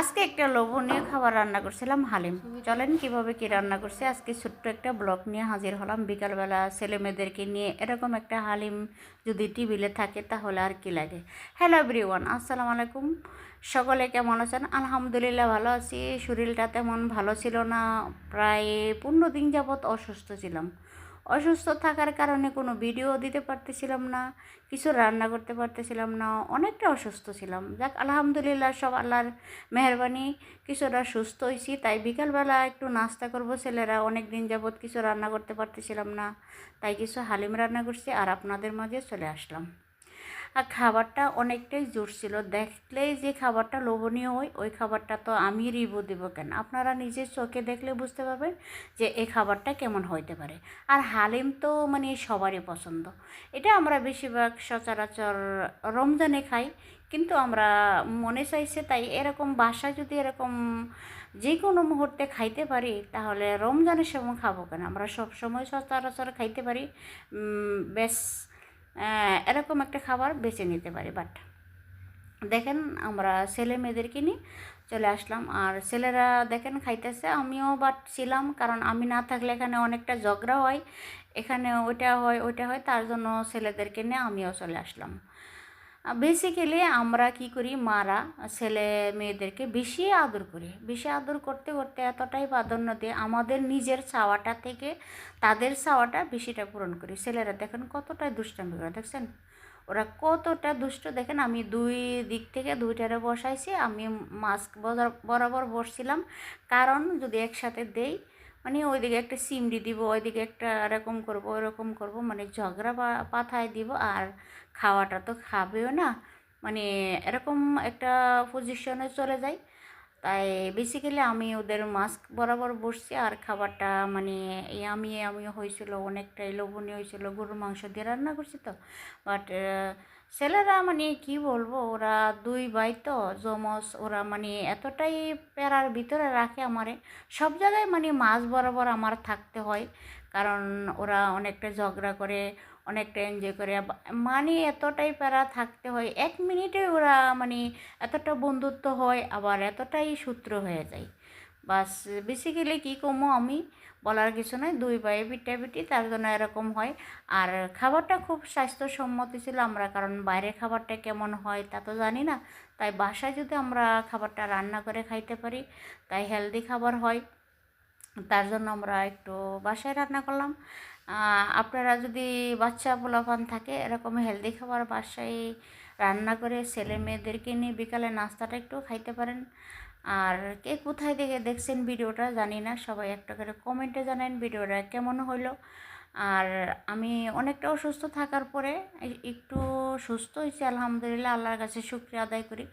আজকে একটা লোভনীয় খাবার রান্না করছিলাম হালিম। চলেন কীভাবে কি রান্না করছি, আজকে ছোট্ট একটা ব্লগ নিয়ে হাজির হলাম। বিকালবেলা ছেলে মেয়েদেরকে নিয়ে এরকম একটা হালিম যদি টিভিলে থাকে তাহলে আর কি লাগে। হ্যালো এভরিওয়ান, আসসালামু আলাইকুম। সকলে কেমন আছেন? আলহামদুলিল্লাহ ভালো আছি। শরীরটা তেমন ভালো ছিল না। প্রায় পনেরো দিন যাবৎ অসুস্থ ছিলাম। অসুস্থ থাকার কারণে কোনো ভিডিও দিতে পারতেছিলাম না, কিছু রান্না করতে পারতেছিলাম না, অনেকটা অসুস্থ ছিলাম। যাক, আলহামদুলিল্লাহ সব আল্লাহর মেহরবানি, কিছুটা সুস্থ হয়েছি তাই বিকালবেলা একটু নাস্তা করব। ছেলেরা অনেক দিন যাবৎ কিছু রান্না করতে পারতেছিলাম না, তাই কিছু হালিম রান্না করছি, আর আপনাদের মাঝে চলে আসলাম। আর খাবারটা অনেকটাই জোর ছিল। দেখলেই যে খাবারটা লোভনীয় হয়, ওই খাবারটা তো আমি রিভিউ দেবো কেন? আপনারা নিজের চোখে দেখলে বুঝতে পারবেন যে এই খাবারটা কেমন হইতে পারে। আর হালিম তো মানে সবারই পছন্দ। এটা আমরা বেশিরভাগ সচরাচর রমজানে খাই, কিন্তু আমরা মনে চাইছে তাই এরকম বাসা যদি এরকম যে কোনো মুহূর্তে খাইতে পারি, তাহলে রমজানের সময় খাব কেন? আমরা সব সময় সচরাচর খাইতে পারি। বেশ এরকম একটা খাবার বেছে নিতে পারি বাট দেখেন আমরা ছেলে মেয়েদেরকে নিয়ে চলে আসলাম, আর ছেলেরা দেখেন খাইতেছে, আমিও বাট ছিলাম, কারণ আমি না থাকলে এখানে অনেকটা ঝগড়া হয়, এখানে ওইটা হয় ওইটা হয়, তার জন্য ছেলেদেরকে নিয়ে আমিও চলে আসলাম। বেসিক্যালি আমরা কি করি? মারা ছেলে মেয়েদেরকে বেশি আদর করি। বেশি আদর করতে করতে এতটাই প্রাধান্য দিয়ে আমাদের নিজের চাওয়াটা থেকে তাদের চাওয়াটা বেশিটা পূরণ করি। ছেলেরা দেখেন কতটা দুষ্টামি করে, দেখছেন? ওরা কতটা দুষ্ট, দেখেন আমি দুই দিক থেকে দুইটারে বসাইছি, আমি মাস্ক বরাবর বসছিলাম। কারণ যদি একসাথে দেই মানে ওইদিকে একটা সিমড়ি দিব, ওইদিকে একটা এরকম করব, ওরকম করব মানে ঝগড়া পাথায় দিব আর খাওয়াটা তো খাবেও না। মানে এরকম একটা পজিশনে চলে যায় তাই বেসিক্যালি আমি ওদের মাস্ক বরাবর বসছি আর খাবারটা মানে আমি আমি হয়েছিল অনেকটাই লোভনীয় হয়েছিল। গরুর মাংস দিয়ে রান্না করছি তো। বাট ছেলেরা মানে কি বলব, ওরা দুই ভাই তো জমস ওরা মানে এতটাই প্যারার ভিতরে রাখে আমারে। সব জায়গায় মানে মাছ বরাবর আমার থাকতে হয়। কারণ ওরা অনেকটা ঝগড়া করে অনেকটা এনজয় করে। মানে এতটাই প্যারা থাকতে হয়, এক মিনিটে ওরা মানে এতটা বন্ধুত্ব হয়, আবার এতটাই সূত্র হয়ে যায়। বাস বেসিক্যালি কী কমো আমি? বলার কিছু নয় দুই ভাই পিটা পিটি তার জন্য এরকম হয়। আর খাবারটা খুব স্বাস্থ্যসম্মতি ছিল আমরা, কারণ বাইরের খাবারটা কেমন হয় তা তো জানি না। তাই বাসায় যদি আমরা খাবারটা রান্না করে খাইতে পারি, তাই হেলদি খাবার হয়। তার জন্য আমরা একটু বাসায় রান্না করলাম। আপনারা যদি বাচ্চা পোলাপান থাকে, এরকম হেলদি খাবার বাসায় রান্না করে ছেলে মেয়েদেরকে নিয়ে বিকালে নাস্তাটা একটু খাইতে পারেন। আর কে কোথায় থেকে দেখছেন ভিডিওটা জানি না, সবাই একটা করে কমেন্টে জানেন ভিডিওটা কেমন হলো আর আমি অনেকটা অসুস্থ থাকার পরে একটু সুস্থ হয়েছি আলহামদুলিল্লাহ, আল্লাহর কাছে শুক্রিয়া আদায় করি।